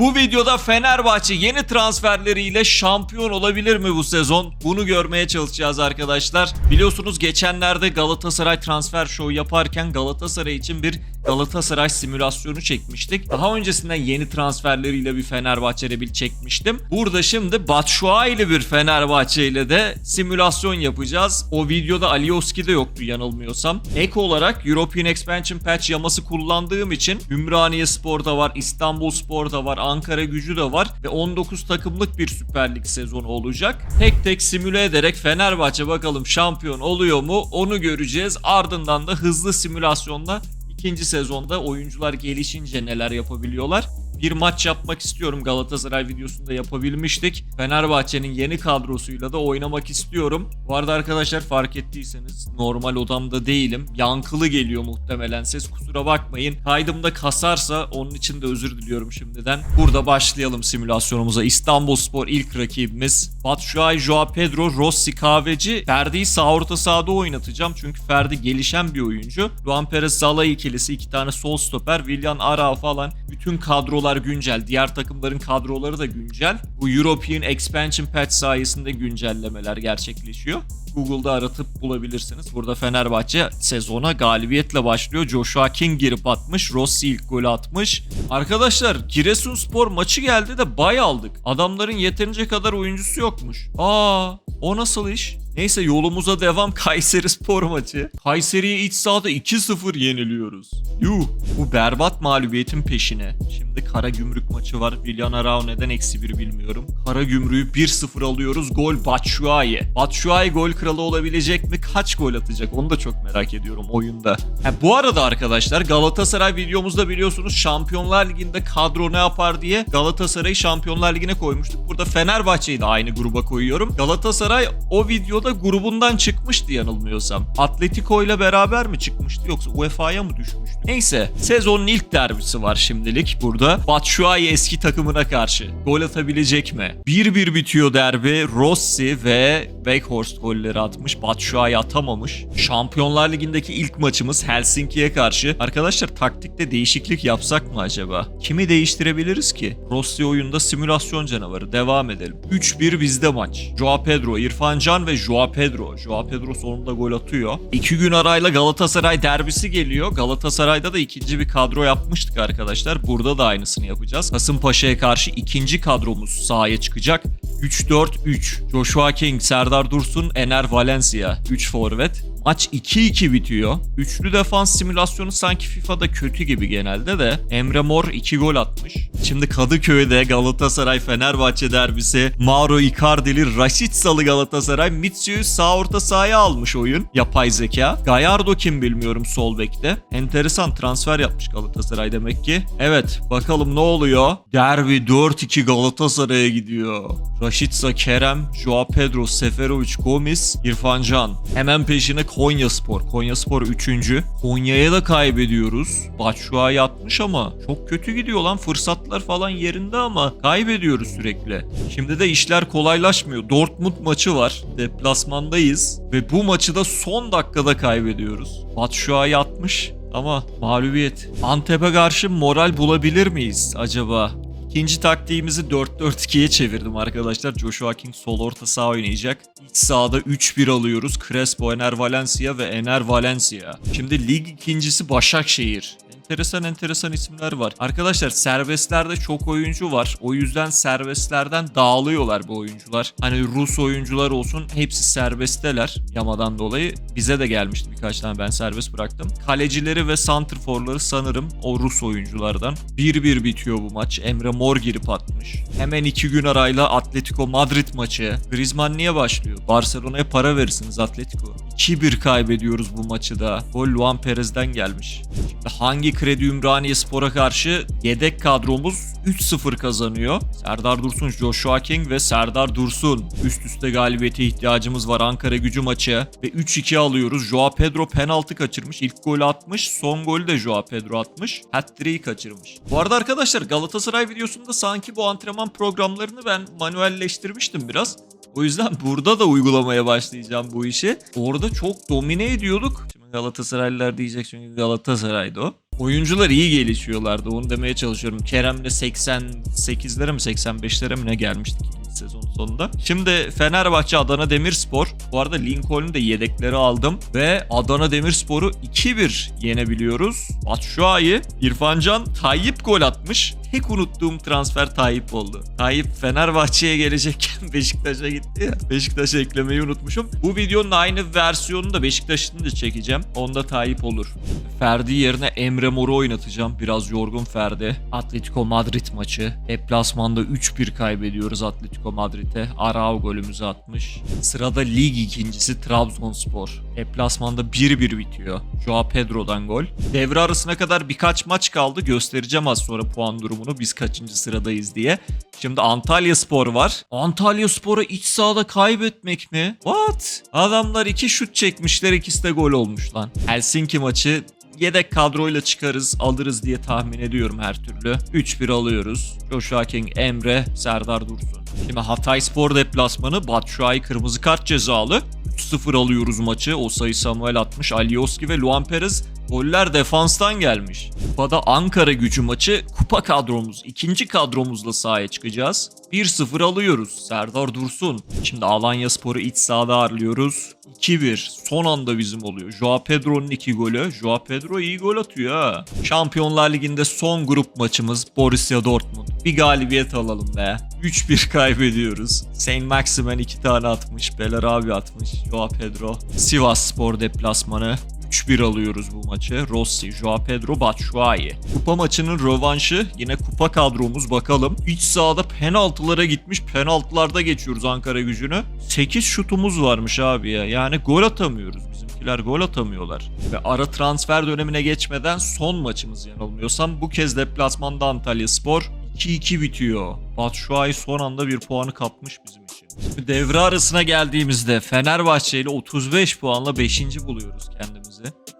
Bu videoda Fenerbahçe yeni transferleriyle şampiyon olabilir mi bu sezon? Bunu görmeye çalışacağız arkadaşlar. Biliyorsunuz geçenlerde Galatasaray transfer show yaparken Galatasaray için bir Galatasaray simülasyonu çekmiştik. Daha öncesinden yeni transferleriyle bir Fenerbahçe rebil çekmiştim. Burada şimdi Batshuayi ile bir Fenerbahçe ile de simülasyon yapacağız. O videoda Alioski de yoktu yanılmıyorsam. Ek olarak European Expansion Patch yaması kullandığım için Ümraniye Spor'da var, İstanbul Spor'da var, Ankara Gücü de var ve 19 takımlık bir Süper Lig sezonu olacak. Tek tek simüle ederek Fenerbahçe bakalım şampiyon oluyor mu onu göreceğiz. Ardından da hızlı simülasyonla ikinci sezonda oyuncular gelişince neler yapabiliyorlar. Bir maç yapmak istiyorum Galatasaray videosunda yapabilmiştik. Fenerbahçe'nin yeni kadrosuyla da oynamak istiyorum. Bu arada arkadaşlar fark ettiyseniz normal odamda değilim. Yankılı geliyor muhtemelen ses kusura bakmayın. Kaydımda kasarsa onun için de özür diliyorum şimdiden. Burada başlayalım simülasyonumuza. İstanbul Spor ilk rakibimiz. Batshuayi, Joao Pedro, Rossi Kahveci. Ferdi'yi sağ orta sahada oynatacağım. Çünkü Ferdi gelişen bir oyuncu. Luan Perez Zala ikilisi, iki tane sol stoper, Willian Ara falan. Bütün kadrolar güncel. Diğer takımların kadroları da güncel. Bu European Expansion Patch sayesinde güncellemeler gerçekleşiyor. Google'da aratıp bulabilirsiniz. Burada Fenerbahçe sezona galibiyetle başlıyor. Joshua King girip atmış. Rossi ilk golü atmış. Arkadaşlar Giresunspor maçı geldi de bay aldık. Adamların yeterince kadar oyuncusu yokmuş. Aa o nasıl iş? Neyse yolumuza devam Kayseri Spor maçı. Kayseri'ye iç sahada 2-0 yeniliyoruz. Yuh bu berbat mağlubiyetin peşine. Şimdi Kara Gümrük maçı var. Villan Rao neden eksi bir bilmiyorum. Kara Gümrük'ü 1-0 alıyoruz. Gol Batshuayi. Batshuayi gol kralı olabilecek mi? Kaç gol atacak? Onu da çok merak ediyorum oyunda. Ha, bu arada arkadaşlar Galatasaray videomuzda biliyorsunuz Şampiyonlar Ligi'nde kadro ne yapar diye Galatasaray'ı Şampiyonlar Ligi'ne koymuştuk. Burada Fenerbahçe'yi de aynı gruba koyuyorum. Galatasaray o videoda grubundan çıkmıştı yanılmıyorsam. Atletico ile beraber mi çıkmıştı yoksa UEFA'ya mı düşmüştü? Neyse sezonun ilk derbisi var şimdilik burada. Batshuayi eski takımına karşı. Gol atabilecek mi? 1-1 bitiyor derbi. Rossi ve Weghorst golleri atmış. Batshuayi atamamış. Şampiyonlar Ligi'ndeki ilk maçımız Helsinki'ye karşı. Arkadaşlar taktikte değişiklik yapsak mı acaba? Kimi değiştirebiliriz ki? Rossi oyunda simülasyon canavarı. Devam edelim. 3-1 bizde maç. Joao Pedro, İrfan Can ve Joao Pedro. Joao Pedro sonunda gol atıyor. İki gün arayla Galatasaray derbisi geliyor. Galatasaray'da da ikinci bir kadro yapmıştık arkadaşlar. Burada da aynısını yapacağız. Kasımpaşa'ya karşı ikinci kadromuz sahaya çıkacak. 3-4-3. Joshua King, Serdar Dursun, Ener Valencia. 3 forvet. Maç 2-2 bitiyor. Üçlü defans simülasyonu sanki FIFA'da kötü gibi genelde de. Emre Mor 2 gol atmış. Şimdi Kadıköy'de Galatasaray Fenerbahçe derbisi. Mauro Icardi'li Raşit Salı Galatasaray Mitsu'yu sağ orta sahaya almış oyun. Yapay zeka. Gallardo kim bilmiyorum sol bekte. Enteresan transfer yapmış Galatasaray demek ki. Evet bakalım ne oluyor? Derbi 4-2 Galatasaray'a gidiyor. Raşitsa Kerem, Joao Pedro, Seferovic, Gomis, İrfan Can. Hemen peşine Konya Spor. Konya Spor 3. Konya'ya da kaybediyoruz. Batshuayi atmış ama çok kötü gidiyor lan. Fırsatlar falan yerinde ama kaybediyoruz sürekli. Şimdi de işler kolaylaşmıyor. Dortmund maçı var. Deplasmandayız. Ve bu maçı da son dakikada kaybediyoruz. Batshuayi atmış ama mağlubiyet. Antep'e karşı moral bulabilir miyiz acaba? İkinci taktiğimizi 4-4-2'ye çevirdim arkadaşlar. Joshua King sol orta saha oynayacak. İç sahada 3-1 alıyoruz. Crespo, Ener Valencia ve Ener Valencia. Şimdi lig ikincisi Başakşehir. Enteresan enteresan isimler var. Arkadaşlar serbestlerde çok oyuncu var. O yüzden serbestlerden dağılıyorlar bu oyuncular. Hani Rus oyuncular olsun hepsi serbestteler yamadan dolayı. Bize de gelmişti birkaç tane ben serbest bıraktım. Kalecileri ve santrforları sanırım o Rus oyunculardan. 1-1 bitiyor bu maç. Emre Mor girip atmış. Hemen iki gün arayla Atletico Madrid maçı. Griezmann niye başlıyor? Barcelona'ya para verirsiniz Atletico. 2-1 kaybediyoruz bu maçı da. Gol Luan Perez'den gelmiş. Şimdi hangi Kredi Ümraniye Spor'a karşı yedek kadromuz 3-0 kazanıyor. Serdar Dursun, Joshua King ve Serdar Dursun. Üst üste galibiyete ihtiyacımız var Ankara gücü maçı. Ve 3-2 alıyoruz. Joao Pedro penaltı kaçırmış. İlk golü atmış. Son golü de Joao Pedro atmış. Hat-trick'i kaçırmış. Bu arada arkadaşlar Galatasaray videosunda sanki bu antrenman programlarını ben manuelleştirmiştim biraz. O yüzden burada da uygulamaya başlayacağım bu işi. Orada çok domine ediyorduk. Şimdi Galatasaraylılar diyecek çünkü Galatasaray'dı o. Oyuncular iyi gelişiyorlardı onu demeye çalışıyorum. Kerem'le 88'lere mi 85'lere mi ne gelmiştik sezon sonunda. Şimdi Fenerbahçe Adana Demirspor. Bu arada Lincoln'un da yedekleri aldım. Ve Adana Demirspor'u 2-1 yenebiliyoruz. Batshuayi, İrfancan, Tayyip gol atmış. Tek unuttuğum transfer Tayyip oldu. Tayyip Fenerbahçe'ye gelecekken Beşiktaş'a gitti ya. Beşiktaş'a eklemeyi unutmuşum. Bu videonun aynı versiyonunu da Beşiktaş'ın da çekeceğim. Onda Tayyip olur. Ferdi yerine Emre Mor'u oynatacağım. Biraz yorgun Ferdi. Atletico Madrid maçı. Deplasmanda 3-1 kaybediyoruz Atletico Madrid'e. Arao golümüzü atmış. Sırada lig ikincisi Trabzonspor. Deplasmanda 1-1 bitiyor. Joao Pedro'dan gol. Devre arasına kadar birkaç maç kaldı. Göstereceğim az sonra puan durumunu. Biz kaçıncı sıradayız diye. Şimdi Antalya Spor var. Antalya Spor'a iç sahada kaybetmek mi? What? Adamlar iki şut çekmişler ikisi de gol olmuş lan. Helsinki maçı yedek kadroyla çıkarız alırız diye tahmin ediyorum her türlü. 3-1 alıyoruz. Joshua King, Emre, Serdar Dursun. Şimdi Hatay Spor deplasmanı Batshuayi kırmızı kart cezalı. 3-0 alıyoruz maçı. O sayı Samuel atmış. Alioski ve Luan Perez Goller defanstan gelmiş. Kupada Ankara gücü maçı kupa kadromuz, ikinci kadromuzla sahaya çıkacağız. 1-0 alıyoruz. Serdar Dursun. Şimdi Alanya Spor'u iç sahada ağırlıyoruz. 2-1. Son anda bizim oluyor. Joao Pedro'nun iki golü. Joao Pedro iyi gol atıyor ha. Şampiyonlar Ligi'nde son grup maçımız Borussia Dortmund. Bir galibiyet alalım be. 3-1 kaybediyoruz. Saint Maximen iki tane atmış. Beler abi atmış. Joao Pedro. Sivas Spor deplasmanı. 3-1 alıyoruz bu maçı. Rossi, Joao Pedro, Batshuayi. Kupa maçının rövanşı yine kupa kadromuz bakalım. İç sahada penaltılara gitmiş. Penaltılarda geçiyoruz Ankara gücünü. 8 şutumuz varmış abi ya. Yani gol atamıyoruz. Bizimkiler gol atamıyorlar. Ve ara transfer dönemine geçmeden son maçımız yanılmıyorsam bu kez deplasmanda Antalya Spor 2-2 bitiyor. Batshuayi son anda bir puanı kapmış bizim için. Devre arasına geldiğimizde Fenerbahçe ile 35 puanla 5. buluyoruz kendimizi.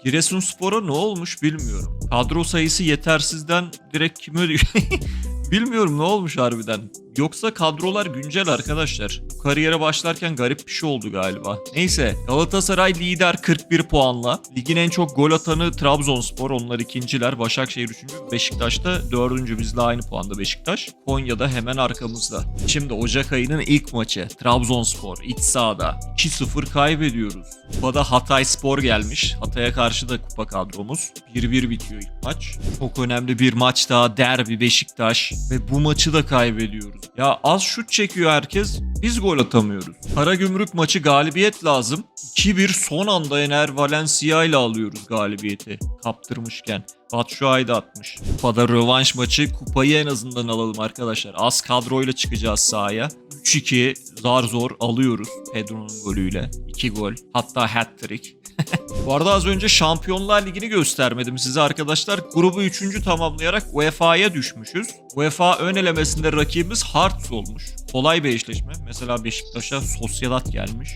Giresunspor'a ne olmuş bilmiyorum. Kadro sayısı yetersizden direkt kimi? Bilmiyorum ne olmuş harbiden. Yoksa kadrolar güncel arkadaşlar. Bu kariyere başlarken garip bir şey oldu galiba. Neyse Galatasaray lider 41 puanla. Ligin en çok gol atanı Trabzonspor. Onlar ikinciler. Başakşehir üçüncü. Beşiktaş da dördüncü. Bizle aynı puanda Beşiktaş. Konya'da hemen arkamızda. Şimdi Ocak ayının ilk maçı. Trabzonspor iç sahada. 2-0 kaybediyoruz. Kupada Hatay Spor gelmiş. Hatay'a karşı da kupa kadromuz. 1-1 bitiyor ilk maç. Çok önemli bir maç daha. Derbi Beşiktaş. Ve bu maçı da kaybediyoruz. Ya az şut çekiyor herkes. Biz gol atamıyoruz. Karagümrük maçı galibiyet lazım. 2-1 son anda Ener Valencia ile alıyoruz galibiyeti. Kaptırmışken. Batshuayi da atmış. Kupada rövanş maçı kupayı en azından alalım arkadaşlar. Az kadroyla çıkacağız sahaya. 3-2 zar zor alıyoruz Pedro'nun golüyle. 2 gol. Hatta hat-trick. Bu arada az önce Şampiyonlar Ligi'ni göstermedim size arkadaşlar. Grubu 3. tamamlayarak UEFA'ya düşmüşüz. UEFA ön elemesinde rakibimiz Hearts olmuş. Kolay bir eşleşme. Mesela Beşiktaş'a Sosyadat gelmiş.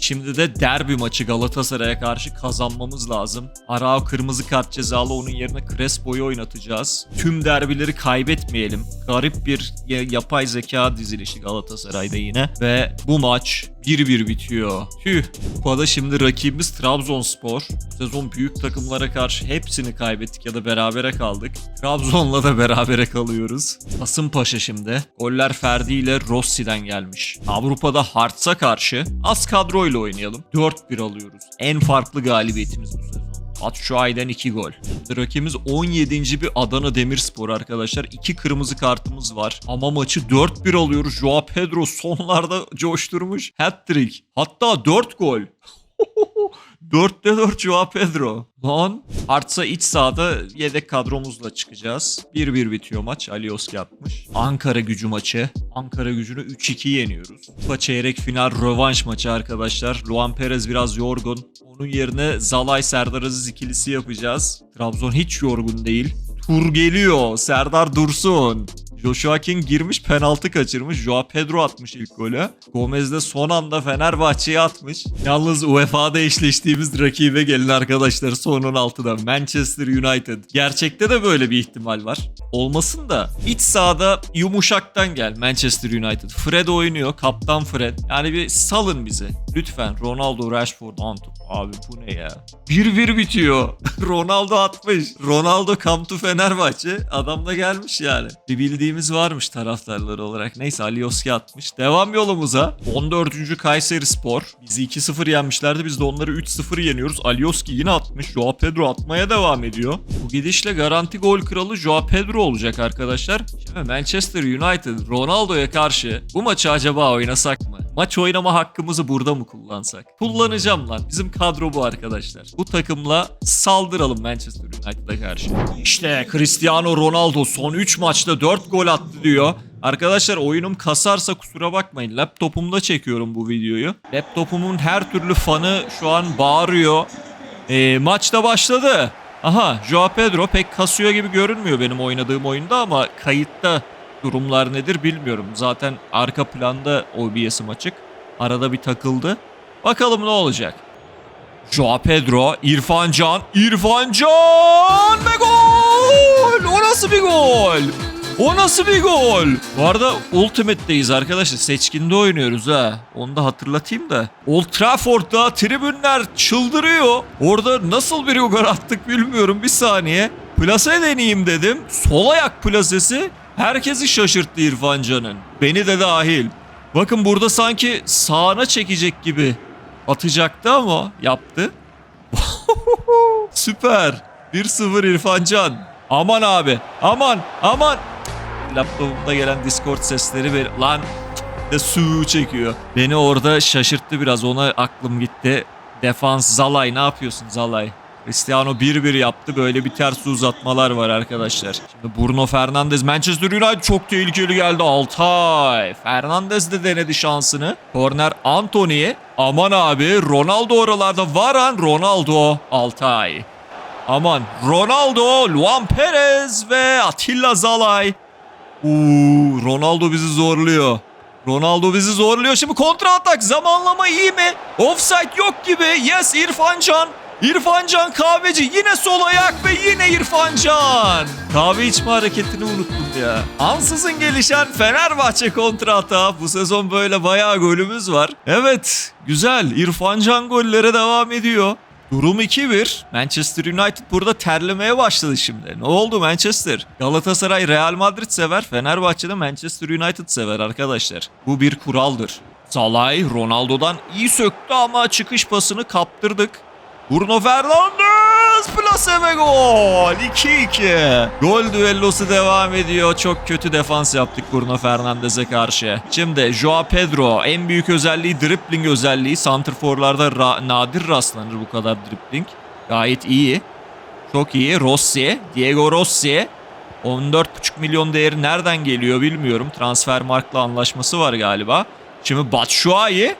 Şimdi de derbi maçı Galatasaray'a karşı kazanmamız lazım. Arao kırmızı kart cezalı onun yerine Crespo'yu oynatacağız. Tüm derbileri kaybetmeyelim. Garip bir ya- yapay zeka dizilişi Galatasaray'da yine. Ve bu maç 1-1 bitiyor. Tüh. Kupada şimdi rakibimiz Trabzonspor. Sezon büyük takımlara karşı hepsini kaybettik ya da berabere kaldık. Trabzon'la da berabere kalıyoruz. Kasımpaşa şimdi. Goller Ferdi ile Rossi'den gelmiş. Avrupa'da Hartz'a karşı az kadroyla oynayalım. 4-1 alıyoruz. En farklı galibiyetimiz bu sezon. Batshuayi'den 2 gol. Rakibimiz 17. bir Adana Demirspor arkadaşlar. 2 kırmızı kartımız var. Ama maçı 4-1 alıyoruz. Joao Pedro sonlarda coşturmuş. Hat-trick. Hatta 4 gol. 4'te 4 Joao Pedro. Lan. Artsa iç sahada yedek kadromuzla çıkacağız. 1-1 bitiyor maç. Alioski atmış. Ankara gücü maçı. Ankara gücünü 3-2 yeniyoruz. Kupa çeyrek final rövanş maçı arkadaşlar. Luan Perez biraz yorgun. Onun yerine Zalay Serdar Aziz ikilisi yapacağız. Trabzon hiç yorgun değil. Tur geliyor. Serdar Dursun. Joshua King girmiş penaltı kaçırmış. Joao Pedro atmış ilk golü. Gomez de son anda Fenerbahçe'ye atmış. Yalnız UEFA'da eşleştiğimiz rakibe gelin arkadaşlar son 16'da Manchester United. Gerçekte de böyle bir ihtimal var. Olmasın da iç sahada yumuşaktan gel Manchester United. Fred oynuyor. Kaptan Fred. Yani bir salın bizi. Lütfen Ronaldo, Rashford, Anto. Abi bu ne ya? 1-1 bitiyor. Ronaldo atmış. Ronaldo come to Fenerbahçe. Adam da gelmiş yani. Bir bildiğimiz varmış taraftarları olarak. Neyse Alioski atmış. Devam yolumuza. 14. Kayseri Spor. Bizi 2-0 yenmişlerdi. Biz de onları 3-0 yeniyoruz. Alioski yine atmış. Joao Pedro atmaya devam ediyor. Bu gidişle garanti gol kralı Joao Pedro olacak arkadaşlar. Şimdi Manchester United Ronaldo'ya karşı bu maçı acaba oynasak mı? Maç oynama hakkımızı burada mı kullansak? Kullanacağım lan. Bizim kadro bu arkadaşlar. Bu takımla saldıralım Manchester United'a karşı. İşte Cristiano Ronaldo son 3 maçta 4 gol attı diyor. Arkadaşlar oyunum kasarsa kusura bakmayın. Laptopumda çekiyorum bu videoyu. Laptopumun her türlü fanı şu an bağırıyor. Ee, maç da başladı. Aha Joao Pedro pek kasıyor gibi görünmüyor benim oynadığım oyunda ama kayıtta durumlar nedir bilmiyorum. Zaten arka planda OBS'im açık. Arada bir takıldı. Bakalım ne olacak. Joao Pedro, İrfan Can, İrfan Can ve gol! O nasıl bir gol? O nasıl bir gol? Bu arada Ultimate'deyiz arkadaşlar. Seçkinde oynuyoruz ha. Onu da hatırlatayım da. Old Trafford'da tribünler çıldırıyor. Orada nasıl bir gol attık bilmiyorum. Bir saniye. Plase deneyeyim dedim. Sol ayak plasesi herkesi şaşırttı İrfan Can'ın. Beni de dahil. Bakın burada sanki sağına çekecek gibi atacaktı ama yaptı. Süper. 1-0 İrfan Can. Aman abi. Aman. Aman. Laptopumda gelen Discord sesleri ver. Lan de su çekiyor. Beni orada şaşırttı biraz. Ona aklım gitti. Defans Zalay ne yapıyorsun Zalay? Cristiano 1-1 yaptı. Böyle bir ters uzatmalar var arkadaşlar. Şimdi Bruno Fernandes Manchester United çok tehlikeli geldi. Altay. Fernandes de denedi şansını. Korner Anthony. Aman abi Ronaldo oralarda. Varan Ronaldo. Altay. Aman Ronaldo, Luan Perez ve Atilla Zalay. Uuu Ronaldo bizi zorluyor. Ronaldo bizi zorluyor. Şimdi kontra atak zamanlama iyi mi? Offside yok gibi. Yes İrfan Can. İrfan Can kahveci yine sol ayak ve yine İrfan Can. Kahve içme hareketini unuttum ya. Ansızın gelişen Fenerbahçe kontra atağı. Bu sezon böyle bayağı golümüz var. Evet güzel İrfan Can gollere devam ediyor. Durum 2-1. Manchester United burada terlemeye başladı şimdi. Ne oldu Manchester? Galatasaray Real Madrid sever, Fenerbahçe de Manchester United sever arkadaşlar. Bu bir kuraldır. Salay Ronaldo'dan iyi söktü ama çıkış pasını kaptırdık. Bruno Fernandes plase ve gol. 2-2. Gol düellosu devam ediyor. Çok kötü defans yaptık Bruno Fernandes'e karşı. Şimdi Joao Pedro en büyük özelliği dribbling özelliği. Santrforlarda ra- nadir rastlanır bu kadar dribbling. Gayet iyi. Çok iyi. Rossi, Diego Rossi. 14,5 milyon değeri nereden geliyor bilmiyorum. Transfermarkt'la anlaşması var galiba. Şimdi Batshuayi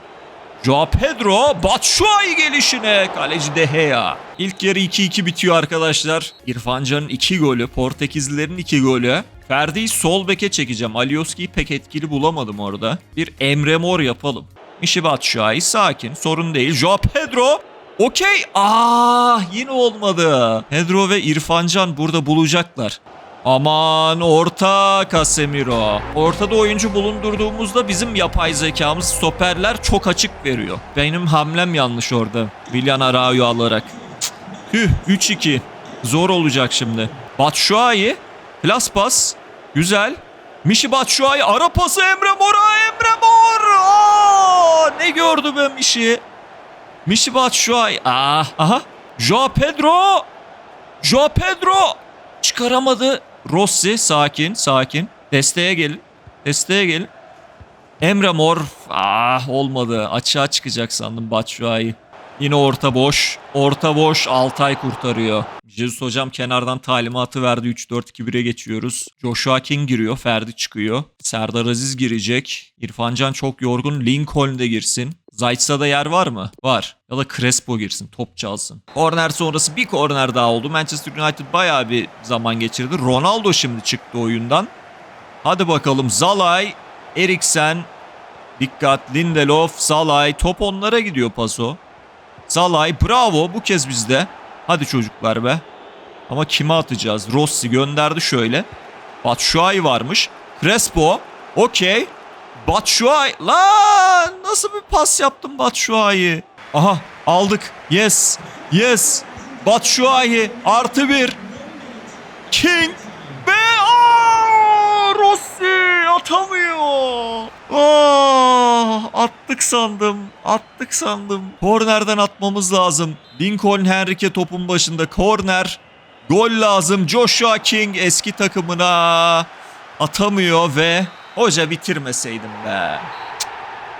Joao Pedro Batshuayi gelişine kaleci De Gea. İlk yarı 2-2 bitiyor arkadaşlar. İrfan Can'ın 2 golü, Portekizlilerin 2 golü. Ferdi'yi sol beke çekeceğim. Alioski'yi pek etkili bulamadım orada. Bir Emre Mor yapalım. Mişi Batshuayi sakin, sorun değil. Joao Pedro Okey. Ah yine olmadı. Pedro ve İrfan Can burada bulacaklar. Aman orta Casemiro. Ortada oyuncu bulundurduğumuzda bizim yapay zekamız stoperler çok açık veriyor. Benim hamlem yanlış orada. Willian Arao'yu alarak. Tüh 3-2. Zor olacak şimdi. Batshuayi. Klas pas. Güzel. Mişi Batshuayi ara pası Emre Mor'a. Emre Mor. Aa, ne gördü ben Mişi? Mişi Batshuayi. Ah, aha. Joao Pedro. Joao Pedro. Çıkaramadı. Rossi sakin sakin. Desteğe gelin. Desteğe gelin. Emre Mor. Ah olmadı. Açığa çıkacak sandım Batshuayi. Yine orta boş. Orta boş. Altay kurtarıyor. Jesus hocam kenardan talimatı verdi. 3-4-2-1'e geçiyoruz. Joshua King giriyor. Ferdi çıkıyor. Serdar Aziz girecek. İrfancan çok yorgun. Lincoln de girsin. Zayt'sa da yer var mı? Var. Ya da Crespo girsin. Top çalsın. Korner sonrası bir korner daha oldu. Manchester United bayağı bir zaman geçirdi. Ronaldo şimdi çıktı oyundan. Hadi bakalım Zalay, Eriksen, dikkat Lindelof, Zalay. Top onlara gidiyor paso. Zalay bravo bu kez bizde. Hadi çocuklar be. Ama kime atacağız? Rossi gönderdi şöyle. Batshuayi varmış. Crespo. Okey. Batshuayi. Lan nasıl bir pas yaptım Batshuayi? Aha aldık. Yes. Yes. Batshuayi artı bir. King Aa, Rossi atamıyor. Aa, attık sandım. Attık sandım. Kornerden atmamız lazım. Lincoln Henrique topun başında. Korner. Gol lazım. Joshua King eski takımına atamıyor ve hoca bitirmeseydim be.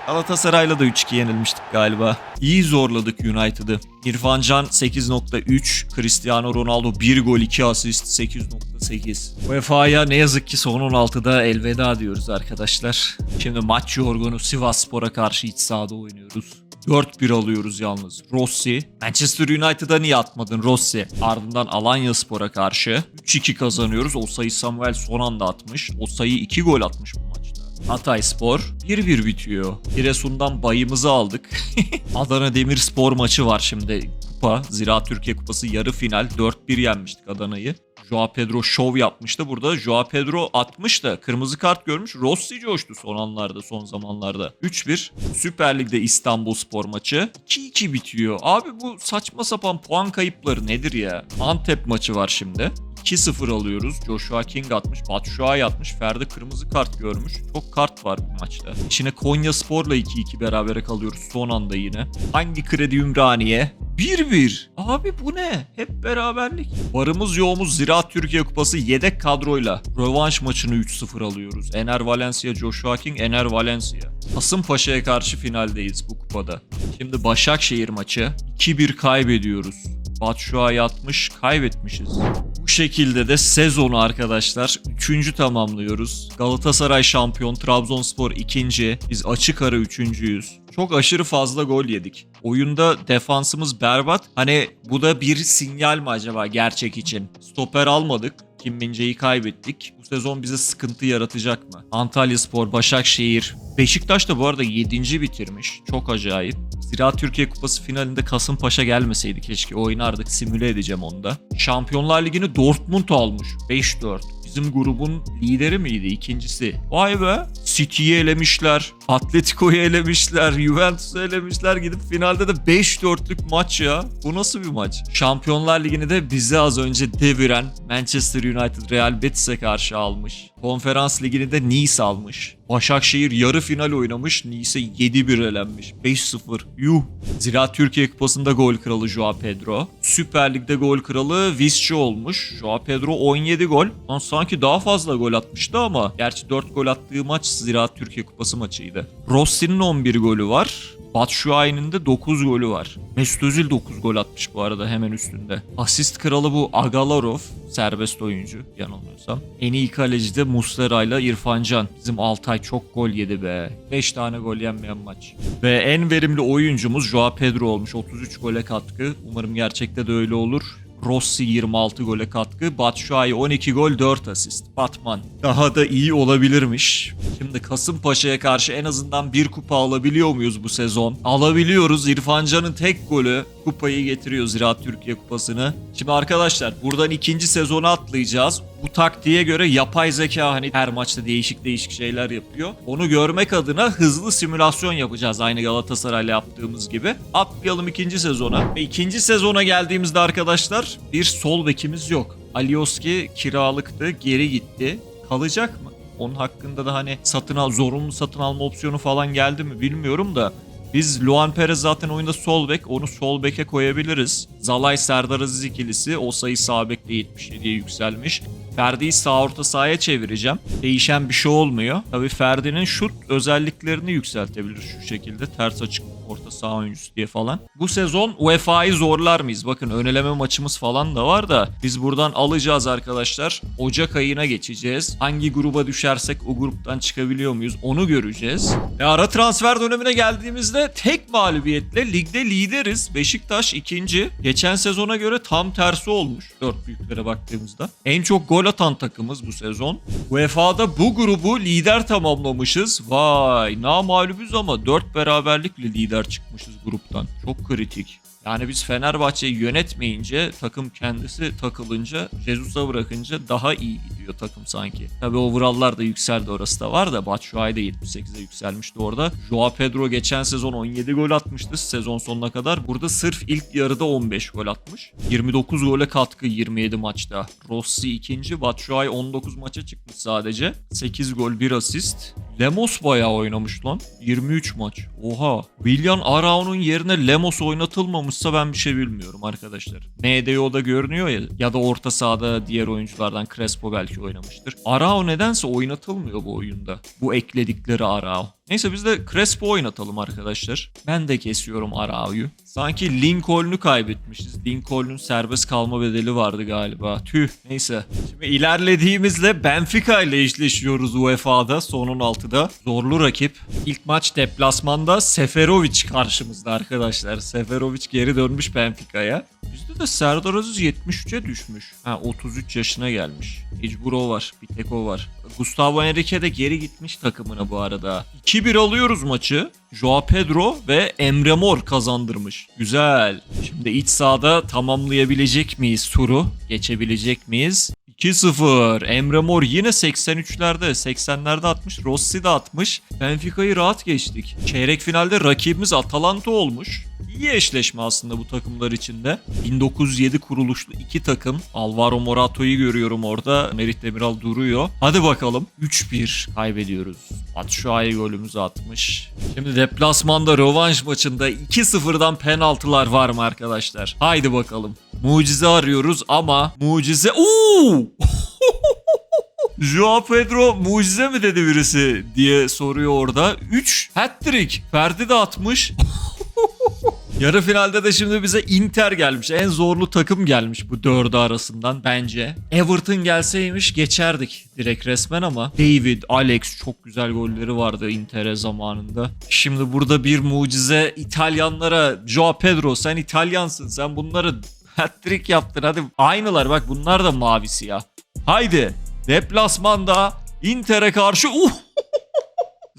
Galatasaray'la da 3-2 yenilmiştik galiba. İyi zorladık United'ı. İrfan Can 8.3, Cristiano Ronaldo 1 gol 2 asist 8.8. UEFA'ya ne yazık ki son 16'da elveda diyoruz arkadaşlar. Şimdi maç yorgunu Sivas Spor'a karşı iç sahada oynuyoruz. 4-1 alıyoruz yalnız. Rossi. Manchester United'a niye atmadın Rossi? Ardından Alanya Spor'a karşı 3-2 kazanıyoruz. O sayı Samuel son anda atmış. O sayı 2 gol atmış bu maçta. Hatay Spor 1-1 bitiyor. Giresun'dan bayımızı aldık. Adana Demirspor maçı var şimdi. Kupa, Ziraat Türkiye Kupası yarı final 4-1 yenmiştik Adana'yı. Joao Pedro şov yapmıştı burada. Joao Pedro atmış da kırmızı kart görmüş. Rossi coştu son anlarda, son zamanlarda. 3-1. Süper Lig'de İstanbul Spor maçı. 2-2 bitiyor. Abi bu saçma sapan puan kayıpları nedir ya? Antep maçı var şimdi. 2-0 alıyoruz. Joshua King atmış. Batshuayi atmış. Ferdi kırmızı kart görmüş. Çok kart var bu maçta. İçine Konya Spor'la 2-2 berabere kalıyoruz son anda yine. Hangi kredi Ümraniye? 1-1. Abi bu ne? Hep beraberlik. Varımız yoğumuz Ziraat Türkiye Kupası yedek kadroyla rövanş maçını 3-0 alıyoruz. Ener Valencia, Joshua King, Ener Valencia. Kasımpaşa'ya karşı finaldeyiz bu kupada. Şimdi Başakşehir maçı 2-1 kaybediyoruz. Batshuayi atmış, kaybetmişiz. Bu şekilde de sezonu arkadaşlar 3. tamamlıyoruz. Galatasaray şampiyon, Trabzonspor 2. Biz açık ara 3.yüz. Çok aşırı fazla gol yedik. Oyunda defansımız berbat. Hani bu da bir sinyal mi acaba gerçek için? Stoper almadık. Kim Mince'yi kaybettik. Bu sezon bize sıkıntı yaratacak mı? Antalya Spor, Başakşehir. Beşiktaş da bu arada 7. bitirmiş. Çok acayip. Ziraat Türkiye Kupası finalinde Kasımpaşa gelmeseydi keşke oynardık. Simüle edeceğim onu da. Şampiyonlar Ligi'ni Dortmund almış. 5-4. Bizim grubun lideri miydi? ikincisi? Vay be. City'yi elemişler. Atletico'yu elemişler. Juventus'u elemişler. Gidip finalde de 5-4'lük maç ya. Bu nasıl bir maç? Şampiyonlar Ligi'ni de bizi az önce deviren Manchester United Real Betis'e karşı almış. Konferans Ligi'ni de Nice almış. Başakşehir yarı final oynamış. Nice 7-1 elenmiş. 5-0. Yuh. Ziraat Türkiye Kupası'nda gol kralı Joao Pedro. Süper Lig'de gol kralı Visca olmuş. Joao Pedro 17 gol. Lan sanki daha fazla gol atmıştı ama. Gerçi 4 gol attığı maç Ziraat Türkiye Kupası maçıydı. Rossi'nin 11 golü var. Batshuayi'nin de 9 golü var. Mesut Özil 9 gol atmış bu arada hemen üstünde. Asist kralı bu Agalarov. Serbest oyuncu yanılmıyorsam. En iyi kaleci de Muslera ile İrfan Can. Bizim Altay çok gol yedi be. 5 tane gol yenmeyen maç. Ve en verimli oyuncumuz Joao Pedro olmuş. 33 gole katkı. Umarım gerçekte de öyle olur. Rossi 26 gole katkı. Batshuayi 12 gol 4 asist. Batman daha da iyi olabilirmiş. Şimdi Kasımpaşa'ya karşı en azından bir kupa alabiliyor muyuz bu sezon? Alabiliyoruz. İrfan Can'ın tek golü kupayı getiriyor Ziraat Türkiye Kupası'nı. Şimdi arkadaşlar buradan ikinci sezona atlayacağız. Bu taktiğe göre yapay zeka hani her maçta değişik değişik şeyler yapıyor. Onu görmek adına hızlı simülasyon yapacağız aynı Galatasaray'la yaptığımız gibi. Atlayalım ikinci sezona. Ve ikinci sezona geldiğimizde arkadaşlar bir sol bekimiz yok. Alioski kiralıktı, geri gitti. Kalacak mı? Onun hakkında da hani satın al, zorunlu satın alma opsiyonu falan geldi mi bilmiyorum da biz Luan Perez zaten oyunda sol bek. Onu sol beke koyabiliriz. Zalay Serdar Aziz ikilisi o sayı sağ bekle 77'ye yükselmiş. Ferdi'yi sağ orta sahaya çevireceğim. Değişen bir şey olmuyor. Tabii Ferdi'nin şut özelliklerini yükseltebilir şu şekilde. Ters açık orta saha oyuncusu diye falan. Bu sezon UEFA'yı zorlar mıyız? Bakın öneleme maçımız falan da var da biz buradan alacağız arkadaşlar. Ocak ayına geçeceğiz. Hangi gruba düşersek o gruptan çıkabiliyor muyuz? Onu göreceğiz. Ve ara transfer dönemine geldiğimizde tek mağlubiyetle ligde lideriz. Beşiktaş ikinci. Geçen sezona göre tam tersi olmuş. Dört büyüklere baktığımızda. En çok gol atan takımız bu sezon. UEFA'da bu grubu lider tamamlamışız. Vay namağlubuz ama 4 beraberlikle lider çıkmışız gruptan. Çok kritik. Yani biz Fenerbahçe'yi yönetmeyince takım kendisi takılınca Jesus'a bırakınca daha iyi gidiyor. takım sanki. Tabi overall'lar da yükseldi orası da var da Batshuayi de 78'e yükselmişti orada. Joao Pedro geçen sezon 17 gol atmıştı sezon sonuna kadar. Burada sırf ilk yarıda 15 gol atmış. 29 gole katkı 27 maçta. Rossi ikinci, Batshuayi 19 maça çıkmış sadece. 8 gol 1 asist. Lemos bayağı oynamış lan. 23 maç. Oha. Willian Arao'nun yerine Lemos oynatılmamışsa ben bir şey bilmiyorum arkadaşlar. MDO'da görünüyor ya ya da orta sahada diğer oyunculardan Crespo belki oynamıştır. Arao nedense oynatılmıyor bu oyunda. Bu ekledikleri Arao. Neyse biz de Crespo oynatalım arkadaşlar. Ben de kesiyorum Arao'yu. Sanki Lincoln'u kaybetmişiz. Lincoln'un serbest kalma bedeli vardı galiba. Tüh. Neyse. Şimdi ilerlediğimizde Benfica ile eşleşiyoruz UEFA'da son 16'da. Zorlu rakip. İlk maç deplasmanda Seferovic karşımızda arkadaşlar. Seferovic geri dönmüş Benfica'ya. Bizde de Serdar Aziz 73'e düşmüş. Ha 33 yaşına gelmiş. Ecburo var. Bir tek o var. Gustavo Henrique de geri gitmiş takımına bu arada. 2-1 alıyoruz maçı. Joao Pedro ve Emre Mor kazandırmış. Güzel. Şimdi iç sahada tamamlayabilecek miyiz turu? Geçebilecek miyiz? 2-0. Emre Mor yine 83'lerde, 80'lerde atmış. Rossi de atmış. Benfica'yı rahat geçtik. Çeyrek finalde rakibimiz Atalanta olmuş. İyi eşleşme aslında bu takımlar içinde. 1907 kuruluşlu iki takım. Alvaro Morato'yu görüyorum orada. Merih Demiral duruyor. Hadi bakalım. 3-1 kaybediyoruz. Batshuayi golümüzü atmış. Şimdi deplasmanda rövanş maçında 2-0'dan penaltılar var mı arkadaşlar? Haydi bakalım. Mucize arıyoruz ama mucize... Uuu! Joao Pedro mucize mi dedi birisi diye soruyor orada. 3 hat-trick. Ferdi de atmış. Yarı finalde de şimdi bize Inter gelmiş. En zorlu takım gelmiş bu dördü arasından bence. Everton gelseymiş geçerdik direkt resmen ama David, Alex çok güzel golleri vardı Inter'e zamanında. Şimdi burada bir mucize İtalyanlara Joao Pedro sen İtalyansın sen bunları hat-trick yaptın hadi. Aynılar bak bunlar da mavi siyah. Haydi deplasmanda Inter'e karşı uh!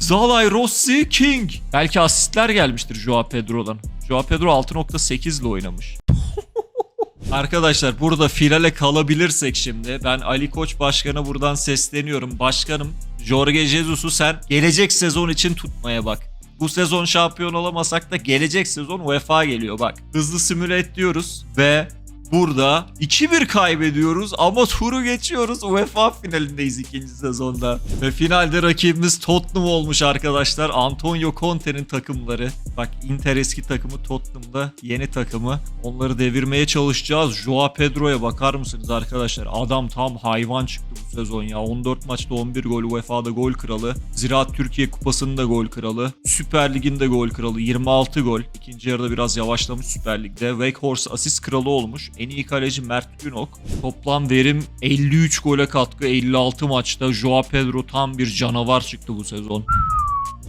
Zalay, Rossi, King. Belki asistler gelmiştir Joao Pedro'dan. Joao Pedro 6.8 ile oynamış. Arkadaşlar burada finale kalabilirsek şimdi ben Ali Koç Başkan'a buradan sesleniyorum. Başkanım Jorge Jesus'u sen gelecek sezon için tutmaya bak. Bu sezon şampiyon olamasak da gelecek sezon UEFA geliyor bak. Hızlı simüle et diyoruz ve burada 2-1 kaybediyoruz ama turu geçiyoruz. UEFA finalindeyiz ikinci sezonda. Ve finalde rakibimiz Tottenham olmuş arkadaşlar. Antonio Conte'nin takımları. Bak Inter eski takımı Tottenham'da yeni takımı. Onları devirmeye çalışacağız. Joao Pedro'ya bakar mısınız arkadaşlar? Adam tam hayvan çıktı bu sezon ya. 14 maçta 11 gol UEFA'da gol kralı. Ziraat Türkiye Kupası'nda gol kralı. Süper Lig'inde gol kralı. 26 gol. İkinci yarıda biraz yavaşlamış Süper Lig'de. Wakehorse asist kralı olmuş. En iyi kaleci Mert Günok. Toplam verim 53 gole katkı 56 maçta. Joao Pedro tam bir canavar çıktı bu sezon.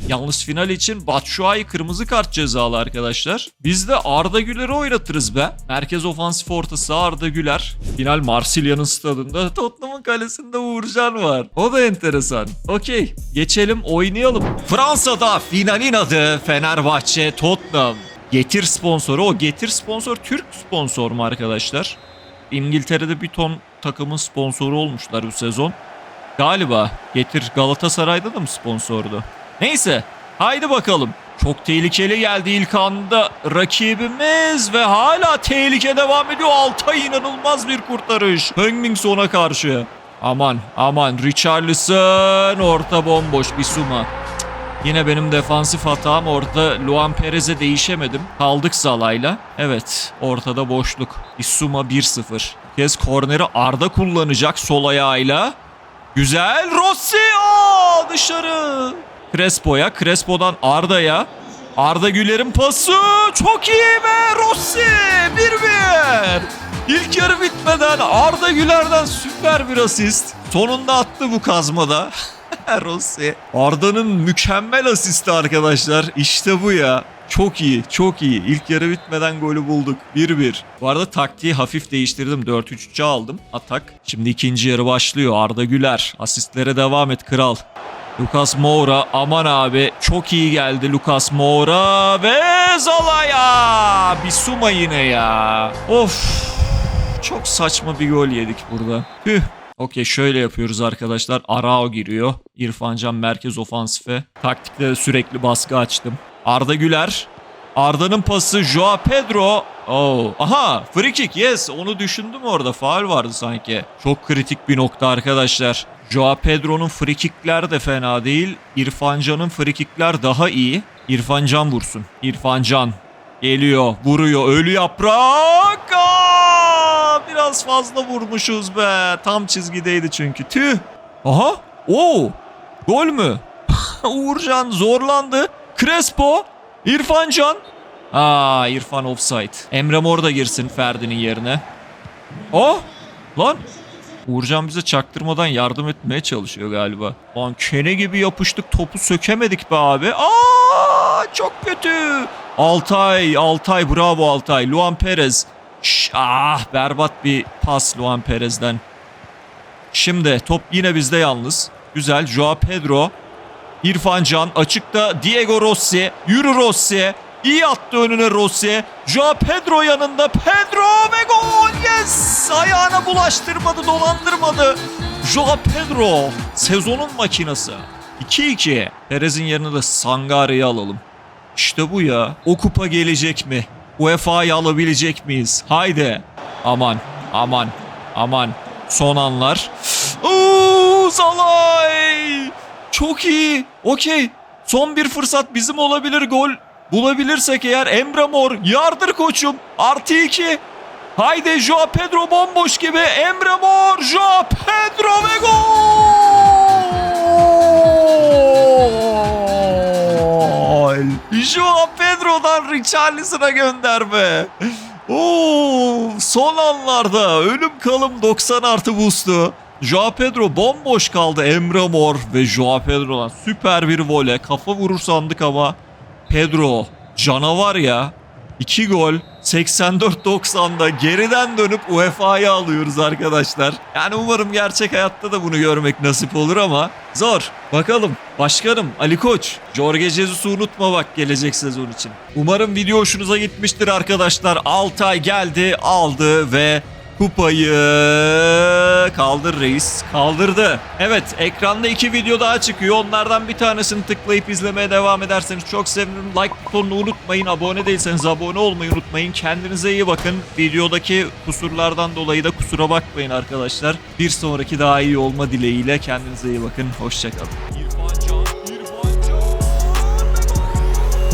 Yalnız final için Batshuayi kırmızı kart cezalı arkadaşlar. Biz de Arda Güler'i oynatırız be. Merkez ofansif ortası Arda Güler. Final Marsilya'nın stadında Tottenham'ın kalesinde Uğurcan var. O da enteresan. Okey geçelim oynayalım. Fransa'da finalin adı Fenerbahçe Tottenham. Getir sponsoru o getir sponsor Türk sponsor mu arkadaşlar? İngiltere'de bir ton takımın sponsoru olmuşlar bu sezon. Galiba getir Galatasaray'da da mı sponsordu? Neyse haydi bakalım. Çok tehlikeli geldi ilk anda rakibimiz ve hala tehlike devam ediyor. Altay inanılmaz bir kurtarış. Heung-Min Son'a karşı. Aman aman Richarlison orta bomboş Bisuma. Yine benim defansif hatam orada Luan Perez'e değişemedim. Kaldık Zala'yla. Evet ortada boşluk. Bisuma 1-0. Bu kez korneri Arda kullanacak sol ayağıyla. Güzel Rossi Aa, dışarı. Crespo'ya, Crespo'dan Arda'ya. Arda Güler'in pası çok iyi be Rossi 1-1. İlk yarı bitmeden Arda Güler'den süper bir asist. Sonunda attı bu kazmada. Rossi. Arda'nın mükemmel asisti arkadaşlar. İşte bu ya. Çok iyi, çok iyi. İlk yarı bitmeden golü bulduk. 1-1. Bu arada taktiği hafif değiştirdim. 4-3-3'e aldım. Atak. Şimdi ikinci yarı başlıyor. Arda Güler. Asistlere devam et kral. Lucas Moura aman abi çok iyi geldi Lucas Moura ve Zalaya Bisuma yine ya. Of çok saçma bir gol yedik burada. Tüh Okey şöyle yapıyoruz arkadaşlar. Arao giriyor. İrfancan merkez ofansife. Taktikte sürekli baskı açtım. Arda Güler. Arda'nın pası Joao Pedro. Oh. Aha free kick yes onu düşündüm orada faul vardı sanki. Çok kritik bir nokta arkadaşlar. Joao Pedro'nun free kickler de fena değil. İrfancan'ın free kickler daha iyi. İrfancan vursun. İrfancan geliyor vuruyor ölü yaprak. Biraz fazla vurmuşuz be. Tam çizgideydi çünkü. Tüh. Aha. Oo. Gol mü? Uğurcan zorlandı. Crespo. İrfancan. Aa İrfan offside. Emre Mor da girsin Ferdi'nin yerine. Oh. Lan. Uğurcan bize çaktırmadan yardım etmeye çalışıyor galiba. Lan kene gibi yapıştık topu sökemedik be abi. Aa çok kötü. Altay, Altay bravo Altay. Luan Perez. Ah berbat bir pas Luan Perez'den. Şimdi top yine bizde yalnız. Güzel. Joao Pedro. İrfan Can açıkta Diego Rossi. Yürü Rossi. İyi attı önüne Rossi. Joao Pedro yanında. Pedro ve gol. Yes! Ayağına bulaştırmadı, dolandırmadı. Joao Pedro. Sezonun makinası. 2-2. Perez'in yerine de Sangare'yi alalım. İşte bu ya. O kupa gelecek mi? UEFA'yı alabilecek miyiz? Haydi. Aman, aman, aman. Son anlar. Oo, Salay! Çok iyi. Okey. Son bir fırsat bizim olabilir gol. Bulabilirsek eğer Emre Mor yardır koçum. Artı iki. Haydi Joao Pedro bomboş gibi. Emre Mor, Joao Pedro ve gol. Joao Pedro'dan Richarlison'a gönderme. Oo, son anlarda ölüm kalım 90 artı boost'u. Joao Pedro bomboş kaldı. Emre Mor ve Joao Pedro'dan süper bir vole. Kafa vurur sandık ama Pedro canavar ya. 2 gol 84-90'da geriden dönüp UEFA'yı alıyoruz arkadaşlar. Yani umarım gerçek hayatta da bunu görmek nasip olur ama zor. Bakalım. Başkanım Ali Koç. Jorge Jesus'u unutma bak gelecek sezon için. Umarım video hoşunuza gitmiştir arkadaşlar. Altay geldi aldı ve kupayı kaldır reis. Kaldırdı. Evet ekranda iki video daha çıkıyor. Onlardan bir tanesini tıklayıp izlemeye devam ederseniz çok sevinirim. Like butonunu unutmayın. Abone değilseniz abone olmayı unutmayın. Kendinize iyi bakın. Videodaki kusurlardan dolayı da kusura bakmayın arkadaşlar. Bir sonraki daha iyi olma dileğiyle kendinize iyi bakın. Hoşçakalın.